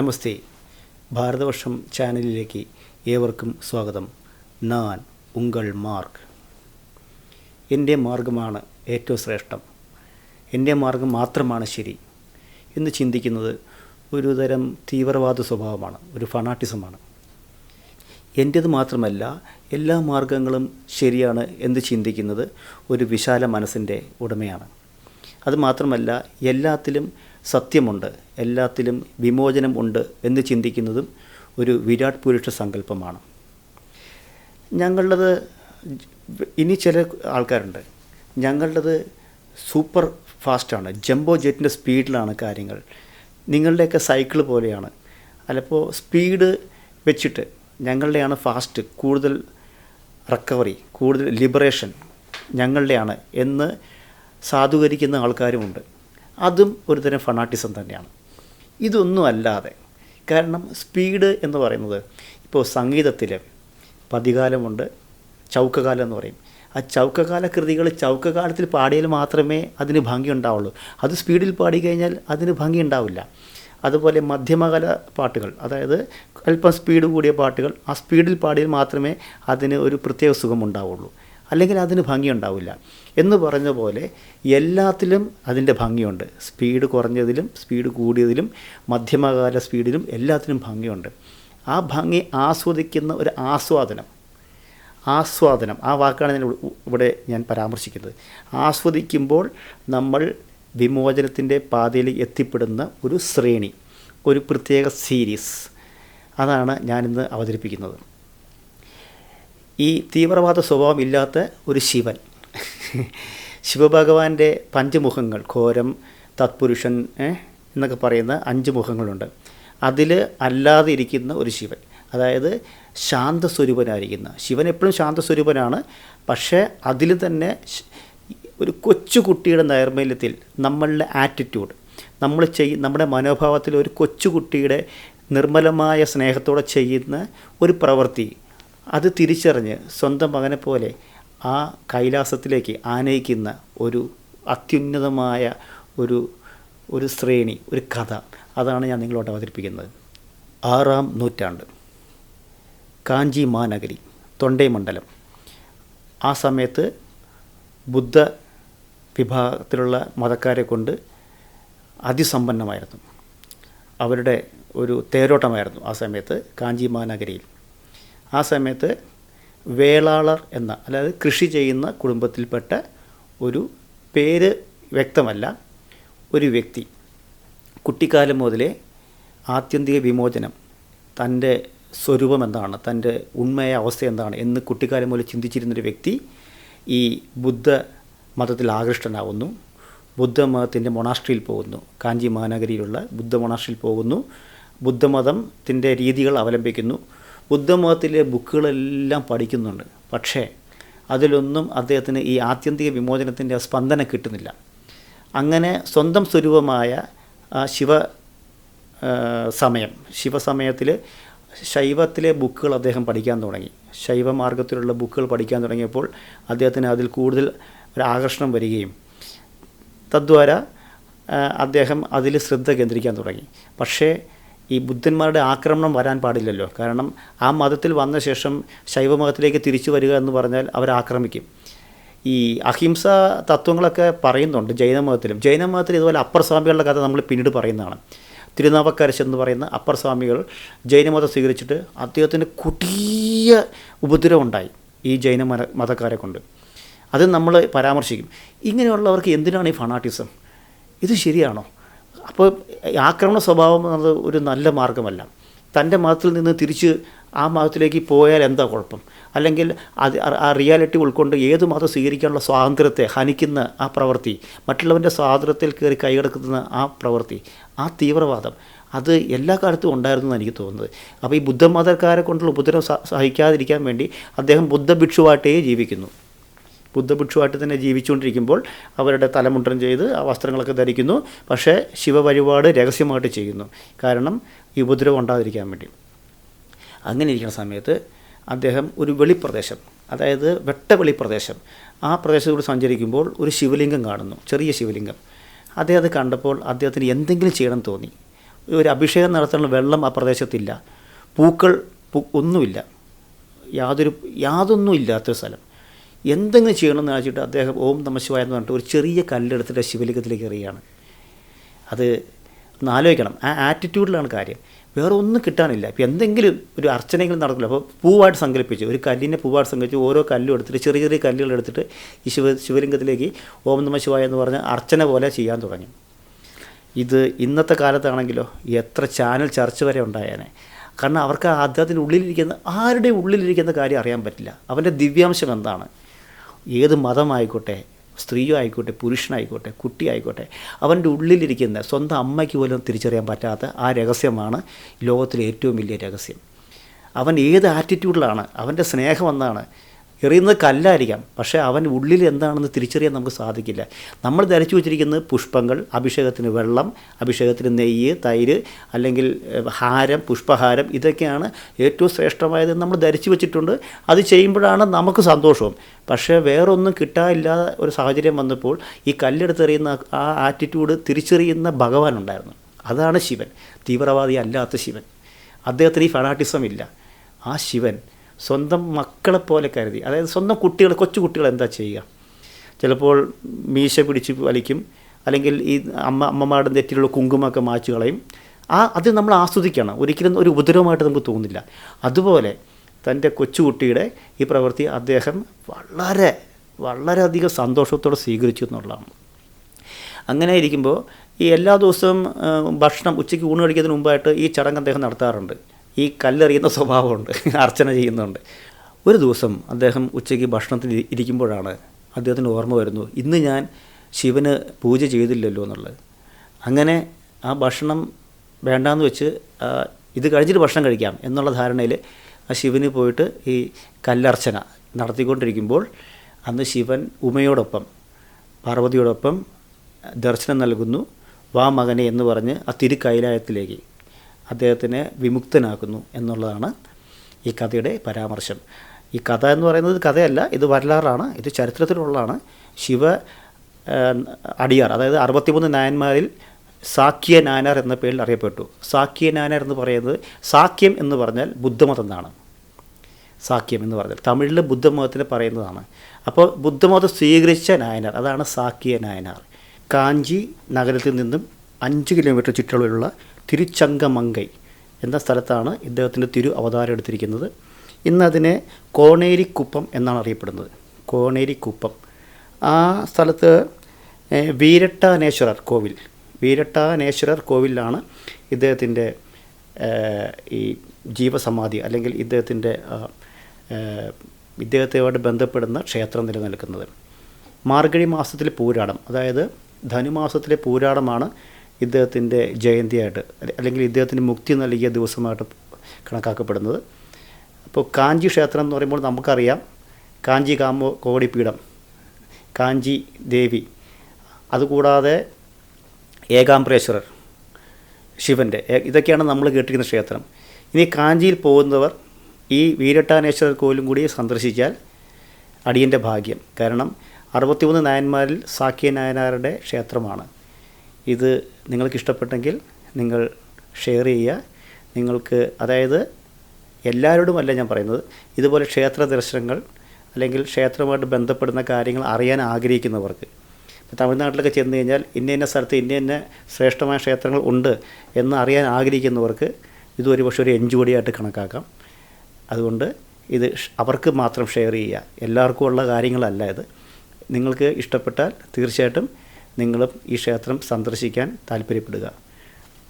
നമസ്തേ. ഭാരതവർഷം ചാനലിലേക്ക് ഏവർക്കും സ്വാഗതം. നാൻ ഉങ്കൾ മാർഗ് എന്റെ മാർഗമാണ് ഏറ്റവും ശ്രേഷ്ഠം. എന്റെ മാർഗം മാത്രമാണ് ശരി എന്ന് ചിന്തിക്കുന്നത് ഒരു തരം തീവ്രവാദ സ്വഭാവമാണ് ഒരു ഫണാട്ടിസമാണ് എന്റേത് മാത്രമല്ല എല്ലാ മാർഗങ്ങളും ശരിയാണ് എന്ന് ചിന്തിക്കുന്നത് ഒരു വിശാല മനസ്സിന്റെ ഉടമയാണ്. അതുമാത്രമല്ല എല്ലാത്തിലും സത്യമുണ്ട്. എല്ലാത്തിലും വിമോചനം ഉണ്ട് എന്ന് ചിന്തിക്കുന്നതും ഒരു വിരാട് പുരുഷ സങ്കല്പമാണ്. ഞങ്ങളുടേത് ഇനി ചില ആൾക്കാരുണ്ട്. ഞങ്ങളുടേത് സൂപ്പർ ഫാസ്റ്റാണ്. ജംബോ ജെറ്റിന്റെ സ്പീഡിലാണ് കാര്യങ്ങൾ. നിങ്ങളുടെയൊക്കെ സൈക്കിൾ പോലെയാണ്. അല്ലപ്പോൾ സ്പീഡ് വെച്ചിട്ട് ഞങ്ങളുടെയാണ് ഫാസ്റ്റ് കൂടുതൽ റിക്കവറി കൂടുതൽ ലിബറേഷൻ ഞങ്ങളുടെയാണ് എന്ന് സാധൂകരിക്കുന്ന ആൾക്കാരുമുണ്ട്. അതും ഒരുതരം ഫണാട്ടിസം തന്നെയാണ്. ഇതൊന്നും അല്ലാതെ കാരണം സ്പീഡ് എന്ന് പറയുന്നത് ഇപ്പോൾ സംഗീതത്തിൽ പതികാലമുണ്ട് ചൗക്കകാലം എന്ന് പറയും. ആ ചൗക്കകാല കൃതികൾ ചൗക്കകാലത്തിൽ പാടിയാൽ മാത്രമേ അതിന് ഭംഗി ഉണ്ടാവുള്ളൂ. അത് സ്പീഡിൽ പാടി കഴിഞ്ഞാൽ അതിന് ഭംഗി ഉണ്ടാവില്ല. അതുപോലെ മധ്യമകാല പാട്ടുകൾ അതായത് അല്പം സ്പീഡ് കൂടിയ പാട്ടുകൾ ആ സ്പീഡിൽ പാടിയാൽ മാത്രമേ അതിന് ഒരു പ്രത്യേക സുഖം ഉണ്ടാവുള്ളൂ. അല്ലെങ്കിൽ അതിന് ഭംഗി ഉണ്ടാവില്ല എന്ന് പറഞ്ഞ പോലെ എല്ലാത്തിലും അതിന്റെ ഭംഗിയുണ്ട്. സ്പീഡ് കുറഞ്ഞതിലും സ്പീഡ് കൂടിയതിലും മധ്യമകാല സ്പീഡിലും എല്ലാത്തിനും ഭംഗിയുണ്ട്. ആ ഭംഗി ആസ്വദിക്കുന്ന ഒരു ആസ്വാദനം. ആസ്വാദനം. ആ വാക്കാണ് ഞാൻ ഇവിടെ ഞാൻ പരാമർശിക്കുന്നത്. ആസ്വദിക്കുമ്പോൾ നമ്മൾ വിമോചനത്തിന്റെ പാതയിൽ എത്തിപ്പെടുന്ന ഒരു ശ്രേണി ഒരു പ്രത്യേക സീരീസ് അതാണ് ഞാനിന്ന് അവതരിപ്പിക്കുന്നത്. ഈ തീവ്രവാദ സ്വഭാവം ഇല്ലാത്ത ഒരു ശിവൻ. ശിവഭഗവാന്റെ പഞ്ചമുഖങ്ങൾ ഘോരം തത്പുരുഷൻ എന്നൊക്കെ പറയുന്ന അഞ്ച് മുഖങ്ങളുണ്ട്. അതിൽ അല്ലാതെ ഇരിക്കുന്ന ഒരു ശിവൻ. അതായത് ശാന്തസ്വരൂപനായിരിക്കുന്ന. ശിവൻ എപ്പോഴും ശാന്തസ്വരൂപനാണ്. പക്ഷേ അതിൽ തന്നെ ഒരു കൊച്ചുകുട്ടിയുടെ നൈർമല്യത്തിൽ നമ്മളുടെ ആറ്റിറ്റ്യൂഡ് നമ്മൾ ചെയ് നമ്മുടെ മനോഭാവത്തിൽ ഒരു കൊച്ചുകുട്ടിയുടെ നിർമ്മലമായ സ്നേഹത്തോടെ ചെയ്യുന്ന ഒരു പ്രവൃത്തി അത് തിരിച്ചറിഞ്ഞ് സ്വന്തം മകനെ പോലെ ആ കൈലാസത്തിലേക്ക് ആനയിക്കുന്ന ഒരു അത്യുന്നതമായ ഒരു ഒരു ശ്രേണി ഒരു കഥ. അതാണ് ഞാൻ നിങ്ങളോട് അവതരിപ്പിക്കുന്നത്. ആറാം നൂറ്റാണ്ട്. കാഞ്ചി മാനഗരി തൊണ്ടൈമണ്ഡലം. ആ സമയത്ത് ബുദ്ധ വിഭാഗത്തിലുള്ള മതക്കാരെ കൊണ്ട് അതിസമ്പന്നമായിരുന്നു. അവരുടെ ഒരു തേരോട്ടമായിരുന്നു ആ സമയത്ത് കാഞ്ചി മാനഗരിയിൽ. ആ സമയത്ത് വേളാളർ എന്ന അതായത് കൃഷി ചെയ്യുന്ന കുടുംബത്തിൽപ്പെട്ട ഒരു പേര് വ്യക്തമല്ല. ഒരു വ്യക്തി. കുട്ടിക്കാലം മുതലേ ആത്യന്തിക വിമോചനം തന്റെ സ്വരൂപം എന്താണ് തന്റെ ഉണ്മയ അവസ്ഥ എന്താണ് എന്ന് കുട്ടിക്കാലം മുതൽ ചിന്തിച്ചിരുന്നൊരു വ്യക്തി ഈ ബുദ്ധ മതത്തിൽ ആകൃഷ്ടനാവുന്നു. ബുദ്ധമതത്തിന്റെ മൊണാസ്ട്രിയിൽ പോകുന്നു. കാഞ്ചി മഹാനഗരിയിലുള്ള ബുദ്ധ മൊണാസ്ട്രിയിൽ പോകുന്നു. ബുദ്ധമതത്തിന്റെ രീതികൾ അവലംബിക്കുന്നു. ബുദ്ധമതത്തിലെ ബുക്കുകളെല്ലാം പഠിക്കുന്നുണ്ട്. പക്ഷേ അതിലൊന്നും അദ്ദേഹത്തിന് ഈ ആത്യന്തിക വിമോചനത്തിന്റെ സ്പന്ദനം കിട്ടുന്നില്ല. അങ്ങനെ സ്വന്തം സ്വരൂപമായ ശിവ സമയം ശിവസമയത്തിൽ ശൈവത്തിലെ ബുക്കുകൾ അദ്ദേഹം പഠിക്കാൻ തുടങ്ങി. ശൈവമാർഗത്തിലുള്ള ബുക്കുകൾ പഠിക്കാൻ തുടങ്ങിയപ്പോൾ അദ്ദേഹത്തിന് അതിൽ കൂടുതൽ ഒരു ആകർഷണം വരികയും. തദ്വാര അദ്ദേഹം അതിൽ ശ്രദ്ധ കേന്ദ്രീകരിക്കാൻ തുടങ്ങി. പക്ഷേ ഈ ബുദ്ധന്മാരുടെ ആക്രമണം വരാൻ പാടില്ലല്ലോ. കാരണം ആ മതത്തിൽ വന്ന ശേഷം ശൈവമതത്തിലേക്ക് തിരിച്ചു വരിക എന്ന് പറഞ്ഞാൽ അവർ ആക്രമിക്കും. ഈ അഹിംസ തത്വങ്ങളൊക്കെ പറയുന്നുണ്ട് ജൈനമതത്തിലും ജൈനമതത്തിൽ ഇതുപോലെ അപ്പർ സ്വാമികളുടെ കഥ നമ്മൾ പിന്നീട് പറയുന്നതാണ്. തിരുനാവക്കരശ് എന്ന് പറയുന്ന അപ്പർ സ്വാമികൾ ജൈനമതം സ്വീകരിച്ചിട്ട് അദ്ദേഹത്തിന് കുടിയ ഉപദ്രവം ഉണ്ടായി ഈ ജൈന മത മതക്കാരെ കൊണ്ട്. അത് നമ്മൾ പരാമർശിക്കും. ഇങ്ങനെയുള്ളവർക്ക് എന്തിനാണ് ഈ ഫണാട്ടിസം ഇത് ശരിയാണോ? അപ്പോൾ ആക്രമണ സ്വഭാവം എന്നത് ഒരു നല്ല മാർഗമല്ല തന്റെ മതത്തിൽ നിന്ന് തിരിച്ച് ആ മതത്തിലേക്ക് പോയാൽ എന്താ കുഴപ്പം? അല്ലെങ്കിൽ അത് ആ റിയാലിറ്റി ഉൾക്കൊണ്ട് ഏത് മതം സ്വീകരിക്കാനുള്ള സ്വാതന്ത്ര്യത്തെ ഹനിക്കുന്ന ആ പ്രവൃത്തി മറ്റുള്ളവന്റെ സ്വാതന്ത്ര്യത്തിൽ കയറി കൈകടക്കുന്ന ആ പ്രവൃത്തി ആ തീവ്രവാദം അത് എല്ലാ കാലത്തും ഉണ്ടായിരുന്നു എനിക്ക് തോന്നുന്നത്. അപ്പോൾ ഈ ബുദ്ധമതക്കാരെ കൊണ്ടുള്ള ഉപദ്രവം സഹിക്കാതിരിക്കാൻ വേണ്ടി അദ്ദേഹം ബുദ്ധഭിക്ഷുവായിട്ടേ ജീവിക്കുന്നു. ബുദ്ധഭിക്ഷുവായിട്ട് തന്നെ ജീവിച്ചുകൊണ്ടിരിക്കുമ്പോൾ അവരുടെ തലമുണ്ടം ചെയ്ത് ആ വസ്ത്രങ്ങളൊക്കെ ധരിക്കുന്നു. പക്ഷേ ശിവവഴിപാട് രഹസ്യമായിട്ട് ചെയ്യുന്നു. കാരണം ഈ ഉപദ്രവം ഉണ്ടാതിരിക്കാൻ വേണ്ടി. അങ്ങനെ ഇരിക്കുന്ന സമയത്ത് അദ്ദേഹം ഒരു വെളിപ്രദേശം അതായത് വെട്ടവെളി പ്രദേശം ആ പ്രദേശത്തൂടെ സഞ്ചരിക്കുമ്പോൾ ഒരു ശിവലിംഗം കാണുന്നു ചെറിയ ശിവലിംഗം. അദ്ദേഹം അത് കണ്ടപ്പോൾ അദ്ദേഹത്തിന് എന്തെങ്കിലും ചെയ്യണം തോന്നി. ഒരു അഭിഷേകം നടത്താനുള്ള വെള്ളം ആ പ്രദേശത്തില്ല. പൂക്കൾ ഒന്നുമില്ല. യാതൊരു യാതൊന്നും ഇല്ലാത്തൊരു സ്ഥലം. എന്തെങ്കിലും ചെയ്യണമെന്ന് വെച്ചിട്ട് അദ്ദേഹം ഓം നമശിവായ എന്ന് പറഞ്ഞിട്ട് ഒരു ചെറിയ കല്ലെടുത്തിട്ട് ശിവലിംഗത്തിലേക്ക് എറിയുകയാണ്. അത് ഒന്ന് ആലോചിക്കണം. ആ ആറ്റിറ്റ്യൂഡിലാണ് കാര്യം. വേറെ ഒന്നും കിട്ടാനില്ല. ഇപ്പോൾ എന്തെങ്കിലും ഒരു അർച്ചനയെങ്കിലും നടക്കില്ല. അപ്പോൾ പൂവായിട്ട് സങ്കല്പിച്ച്. ഒരു കല്ലിനെ പൂവായിട്ട് സങ്കല്പിച്ച് ഓരോ കല്ലും എടുത്തിട്ട് ചെറിയ ചെറിയ കല്ലുകൾ എടുത്തിട്ട് ഈ ശിവ ശിവലിംഗത്തിലേക്ക് ഓം നമ ശിവായ എന്ന് പറഞ്ഞ് അർച്ചന പോലെ ചെയ്യാൻ തുടങ്ങി. ഇത് ഇന്നത്തെ കാലത്താണെങ്കിലോ എത്ര ചാനൽ ചർച്ച വരെ ഉണ്ടായേനെ. കാരണം അവർക്ക് ആ അദ്ദേഹത്തിന്റെ ഉള്ളിലിരിക്കുന്ന ആരുടെ ഉള്ളിലിരിക്കുന്ന കാര്യം അറിയാൻ പറ്റില്ല. അവന്റെ ദിവ്യാംശം എന്താണ്? ഏത് മതമായിക്കോട്ടെ സ്ത്രീയോ ആയിക്കോട്ടെ പുരുഷനായിക്കോട്ടെ കുട്ടി ആയിക്കോട്ടെ അവന്റെ ഉള്ളിലിരിക്കുന്ന സ്വന്തം അമ്മയ്ക്ക് പോലും തിരിച്ചറിയാൻ പറ്റാത്ത ആ രഹസ്യമാണ് ലോകത്തിലെ ഏറ്റവും വലിയ രഹസ്യം. അവൻ ഏത് ആറ്റിറ്റ്യൂഡിലാണ് അവന്റെ സ്നേഹം എന്താണ് എറിയുന്നത് കല്ലായിരിക്കാം. പക്ഷേ അവൻ ഉള്ളിൽ എന്താണെന്ന് തിരിച്ചറിയാൻ നമുക്ക് സാധിക്കില്ല. നമ്മൾ ധരിച്ചു വെച്ചിരിക്കുന്നത് പുഷ്പങ്ങൾ അഭിഷേകത്തിന് വെള്ളം അഭിഷേകത്തിന് നെയ്യ് തൈര് അല്ലെങ്കിൽ ഹാരം പുഷ്പഹാരം ഇതൊക്കെയാണ് ഏറ്റവും ശ്രേഷ്ഠമായത് നമ്മൾ ധരിച്ചു വെച്ചിട്ടുണ്ട്. അത് ചെയ്യുമ്പോഴാണ് നമുക്ക് സന്തോഷവും. പക്ഷേ വേറൊന്നും കിട്ടാനില്ലാതെ ഒരു സാഹചര്യം വന്നപ്പോൾ ഈ കല്ലെടുത്തെറിയുന്ന ആ ആറ്റിറ്റ്യൂഡ് തിരിച്ചറിയുന്ന ഭഗവാൻ ഉണ്ടായിരുന്നു. അതാണ് ശിവൻ. തീവ്രവാദി അല്ലാത്ത ശിവൻ. അദ്ദേഹത്തിന് ഈ ഫനാട്ടിസം ഇല്ല. ആ ശിവൻ സ്വന്തം മക്കളെ പോലെ കരുതി. അതായത് സ്വന്തം കുട്ടികൾ കൊച്ചു കുട്ടികൾ എന്താ ചെയ്യുക? ചിലപ്പോൾ മീശ പിടിച്ച് വലിക്കും. അല്ലെങ്കിൽ ഈ അമ്മ അമ്മമാരുടെ നെറ്റിലുള്ള കുങ്കുമൊക്കെ മാച്ചു കളയും. ആ അത് നമ്മൾ ആസ്വദിക്കണം. ഒരിക്കലും ഒരു ഉപദ്രവമായിട്ട് നമുക്ക് തോന്നില്ല. അതുപോലെ തന്റെ കൊച്ചുകുട്ടിയുടെ ഈ പ്രവൃത്തി അദ്ദേഹം വളരെ വളരെയധികം സന്തോഷത്തോടെ സ്വീകരിച്ചു എന്നുള്ളതാണ്. അങ്ങനെ ഇരിക്കുമ്പോൾ ഈ എല്ലാ ദിവസവും ഭക്ഷണം ഉച്ചയ്ക്ക് ഊണ് കഴിക്കുന്നതിന് മുമ്പായിട്ട് ഈ ചടങ്ങ് അദ്ദേഹം നടത്താറുണ്ട്. ഈ കല്ലെറിയുന്ന സ്വഭാവമുണ്ട് അർച്ചന ചെയ്യുന്നുണ്ട്. ഒരു ദിവസം അദ്ദേഹം ഉച്ചയ്ക്ക് ഭക്ഷണത്തിൽ ഇരി- ഇരിക്കുമ്പോഴാണ് അദ്ദേഹത്തിന് ഓർമ്മ വരുന്നു ഇന്ന് ഞാൻ ശിവന് പൂജ ചെയ്തില്ലല്ലോ എന്നുള്ളത്. അങ്ങനെ ആ ഭക്ഷണം വേണ്ടാന്ന് വെച്ച് ഇത് കഴിഞ്ഞിട്ട് ഭക്ഷണം കഴിക്കാം എന്നുള്ള ധാരണയിൽ ആ ശിവന് പോയിട്ട് ഈ കല്ലർച്ചന നടത്തിക്കൊണ്ടിരിക്കുമ്പോൾ അന്ന് ശിവൻ ഉമയോടൊപ്പം പാർവതിയോടൊപ്പം ദർശനം നൽകുന്നു വാ മകനെ എന്ന് പറഞ്ഞ് ആ തിരുക്കൈലായത്തിലേക്ക് അദ്ദേഹത്തിനെ വിമുക്തനാക്കുന്നു എന്നുള്ളതാണ് ഈ കഥയുടെ പരാമർശം. ഈ കഥ എന്ന് പറയുന്നത് കഥയല്ല ഇത് വരലാറാണ് ഇത് ചരിത്രത്തിലുള്ളതാണ്. ശിവ അടിയാർ അതായത് അറുപത്തിമൂന്ന് നായന്മാരിൽ സാക്യ നായനാർ എന്ന പേരിൽ അറിയപ്പെട്ടു. സാക്യ നായനാർ എന്ന് പറയുന്നത് സാക്യം എന്ന് പറഞ്ഞാൽ ബുദ്ധമതം എന്നാണ്. സാക്യം എന്ന് പറഞ്ഞാൽ തമിഴിൽ ബുദ്ധമതത്തിന് പറയുന്നതാണ്. അപ്പോൾ ബുദ്ധമതം സ്വീകരിച്ച നായനാർ അതാണ് സാക്യ നായനാർ. കാഞ്ചി നഗരത്തിൽ നിന്നും അഞ്ച് കിലോമീറ്റർ ചുറ്റളവിലുള്ള തിരുച്ചങ്കമങ്കൈ എന്ന സ്ഥലത്താണ് ഇദ്ദേഹത്തിന്റെ തിരു അവതാരം എടുത്തിരിക്കുന്നത്. ഇന്ന് അതിനെ കോണേരിക്കുപ്പം എന്നാണ് അറിയപ്പെടുന്നത്. കോണേരിക്കുപ്പം. ആ സ്ഥലത്ത് വീരട്ടാനേശ്വരർ കോവിൽ. വീരട്ടാനേശ്വരർ കോവിലാണ് ഇദ്ദേഹത്തിന്റെ ഈ ജീവസമാധി അല്ലെങ്കിൽ ഇദ്ദേഹത്തിന്റെ ഇദ്ദേഹത്തെയോട് ബന്ധപ്പെടുന്ന ക്ഷേത്രം നിലനിൽക്കുന്നത്. മാർഗഴി മാസത്തിലെ പൂരാടം അതായത് ധനുമാസത്തിലെ പൂരാടമാണ് ഇദ്ദേഹത്തിന്റെ ജയന്തിയായിട്ട് അല്ലെങ്കിൽ ഇദ്ദേഹത്തിന് മുക്തി നൽകിയ ദിവസമായിട്ട് കണക്കാക്കപ്പെടുന്നത്. അപ്പോൾ കാഞ്ചി ക്ഷേത്രം എന്ന് പറയുമ്പോൾ നമുക്കറിയാം കാഞ്ചി കാമോ കോടിപീഠം കാഞ്ചി ദേവി അതുകൂടാതെ ഏകാംബരേശ്വരർ ശിവന്റെ ഇതൊക്കെയാണ് നമ്മൾ കേട്ടിരിക്കുന്ന ക്ഷേത്രം. ഇനി കാഞ്ചിയിൽ പോകുന്നവർ ഈ വീരട്ടാനേശ്വരർ കോവിലും കൂടി സന്ദർശിച്ചാൽ അടിയന്റെ ഭാഗ്യം. കാരണം അറുപത്തിമൂന്ന് നായന്മാരിൽ സാക്യ നായനാരുടെ ക്ഷേത്രമാണ്. ഇത് നിങ്ങൾക്ക് ഇഷ്ടപ്പെട്ടെങ്കിൽ നിങ്ങൾ ഷെയർ ചെയ്യുക. നിങ്ങൾക്ക് അതായത് എല്ലാവരോടുമല്ല ഞാൻ പറയുന്നത് ഇതുപോലെ ക്ഷേത്ര ദർശനങ്ങൾ അല്ലെങ്കിൽ ക്ഷേത്രവുമായിട്ട് ബന്ധപ്പെടുന്ന കാര്യങ്ങൾ അറിയാൻ ആഗ്രഹിക്കുന്നവർക്ക്. ഇപ്പോൾ തമിഴ്നാട്ടിലൊക്കെ ചെന്ന് കഴിഞ്ഞാൽ ഇന്ന ഇന്ന സ്ഥലത്ത് ഇന്ന ഇന്ന ശ്രേഷ്ഠമായ ക്ഷേത്രങ്ങൾ ഉണ്ട് എന്ന് അറിയാൻ ആഗ്രഹിക്കുന്നവർക്ക് ഇത് ഒരു പക്ഷേ ഒരു എൻജോടിയായിട്ട് കണക്കാക്കാം. അതുകൊണ്ട് ഇത് അവർക്ക് മാത്രം ഷെയർ ചെയ്യുക. എല്ലാവർക്കും ഉള്ള കാര്യങ്ങളല്ല ഇത്. നിങ്ങൾക്ക് ഇഷ്ടപ്പെട്ടാൽ തീർച്ചയായിട്ടും നിങ്ങളും ഈ ക്ഷേത്രം സന്ദർശിക്കാൻ താല്പര്യപ്പെടുക.